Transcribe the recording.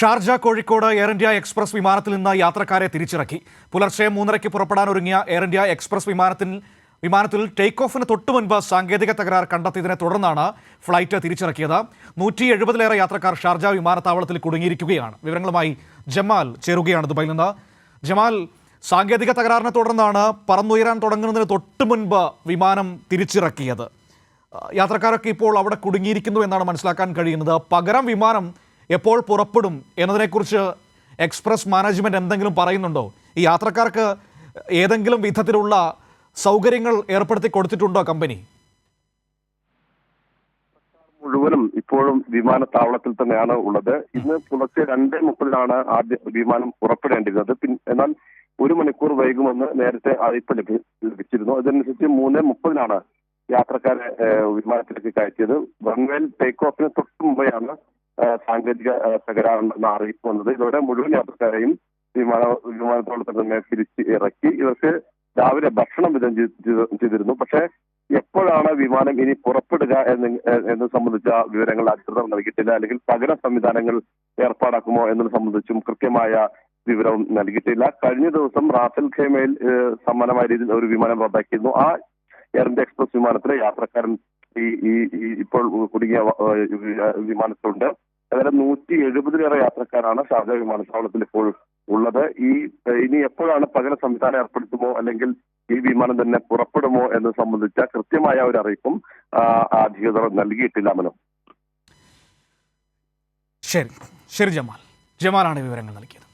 Sharjah Kozhikode Air India Express വിമാനത്തിൽ നിന്ന് യാത്രക്കാരെ തിരിച്ചിറക്കി. പുലർച്ചെ മൂന്നരയ്ക്ക് പുറപ്പെടാനൊരുങ്ങിയ എയർ ഇന്ത്യ എക്സ്പ്രസ് വിമാനത്തിൽ വിമാനത്തിൽ ടേക്ക് ഓഫിന് തൊട്ടു മുൻപ് സാങ്കേതിക തകരാർ കണ്ടെത്തിയതിനെ തുടർന്നാണ് ഫ്ലൈറ്റ് തിരിച്ചിറക്കിയത്. നൂറ്റി എഴുപതിലേറെ യാത്രക്കാർ ഷാർജ വിമാനത്താവളത്തിൽ കുടുങ്ങിയിരിക്കുകയാണ്. വിവരങ്ങളുമായി ജമാൽ ചേരുകയാണ് ദുബൈയിൽ നിന്ന്. ജമാൽ സാങ്കേതിക തകരാറിനെ തുടർന്നാണ് പറന്നുയരാൻ തുടങ്ങുന്നതിന് തൊട്ടു മുൻപ് വിമാനം തിരിച്ചിറക്കിയത്. യാത്രക്കാരൊക്കെ ഇപ്പോൾ അവിടെ കുടുങ്ങിയിരിക്കുന്നു എന്നാണ് മനസ്സിലാക്കാൻ കഴിയുന്നത്. പകരം വിമാനം എപ്പോൾ പുറപ്പെടും എന്നതിനെക്കുറിച്ച് എക്സ്പ്രസ് മാനേജ്മെന്റ് എന്തെങ്കിലും പറയുന്നുണ്ടോ? ഈ യാത്രക്കാർക്ക് ഏതെങ്കിലും വിധത്തിലുള്ള സൗകര്യങ്ങൾ ഏർപ്പെടുത്തി കൊടുത്തിട്ടുണ്ടോ കമ്പനി? മുഴുവനും ഇപ്പോഴും വിമാനത്താവളത്തിൽ തന്നെയാണ് ഉള്ളത്. ഇന്ന് പുലർച്ചെ രണ്ട് മുപ്പതിനാണ് ആദ്യ വിമാനം പുറപ്പെടേണ്ടിരുന്നത് എന്നാൽ ഒരു മണിക്കൂർ വൈകുമെന്ന് നേരത്തെ അറിയിപ്പ് ലഭിച്ചിരുന്നു. അതനുസരിച്ച് മൂന്ന് മുപ്പതിനാണ് യാത്രക്കാരെ വിമാനത്തിലേക്ക് കയറ്റിയത്. വൺവേൽ ടേക്ക് ഓഫിന് തൊട്ട് മുമ്പെയാണ് സാങ്കേതിക തകരാറുണ്ടെന്ന അറിയിപ്പ് വന്നത്. ഇതോടെ മുഴുവൻ യാത്രക്കാരെയും വിമാന വിമാനത്താവളത്തിൽ തന്നെ തിരിച്ച് ഇറക്കി. ഇവർക്ക് രാവിലെ ഭക്ഷണം വിതരണം ചെയ്ത് ചെയ്ത് ചെയ്തിരുന്നു. പക്ഷേ എപ്പോഴാണ് വിമാനം ഇനി പുറപ്പെടുക എന്ന് സംബന്ധിച്ച വിവരങ്ങൾ അധികൃതർ നൽകിയിട്ടില്ല. അല്ലെങ്കിൽ പകര സംവിധാനങ്ങൾ ഏർപ്പാടാക്കുമോ എന്നത് സംബന്ധിച്ചും കൃത്യമായ വിവരവും നൽകിയിട്ടില്ല. കഴിഞ്ഞ ദിവസം റാഫേൽ ഖേമയിൽ സമ്മാനമായ രീതിയിൽ ഒരു വിമാനം റദ്ദാക്കിയിരുന്നു. ആ എയർ ഇന്ത്യ എക്സ്പ്രസ് വിമാനത്തിലെ യാത്രക്കാരൻ ഈ ഇപ്പോൾ കുടുങ്ങിയ വിമാനത്തിലുണ്ട്. അതായത് നൂറ്റി എഴുപതിലേറെ യാത്രക്കാരാണ് ഷാർജ വിമാനത്താവളത്തിൽ ഇപ്പോൾ ഉള്ളത്. ഈ ഇനി എപ്പോഴാണ് പകരം സംവിധാനം ഏർപ്പെടുത്തുമോ? അല്ലെങ്കിൽ ഈ വിമാനം തന്നെ പുറപ്പെടുമോ എന്ന് സംബന്ധിച്ച കൃത്യമായ ഒരു അറിയിപ്പും അധികൃതർ നൽകിയിട്ടില്ല മനോ. ശരി. ശരി ജമാൽ. ജമാലാണ് വിവരങ്ങൾ നൽകിയത്.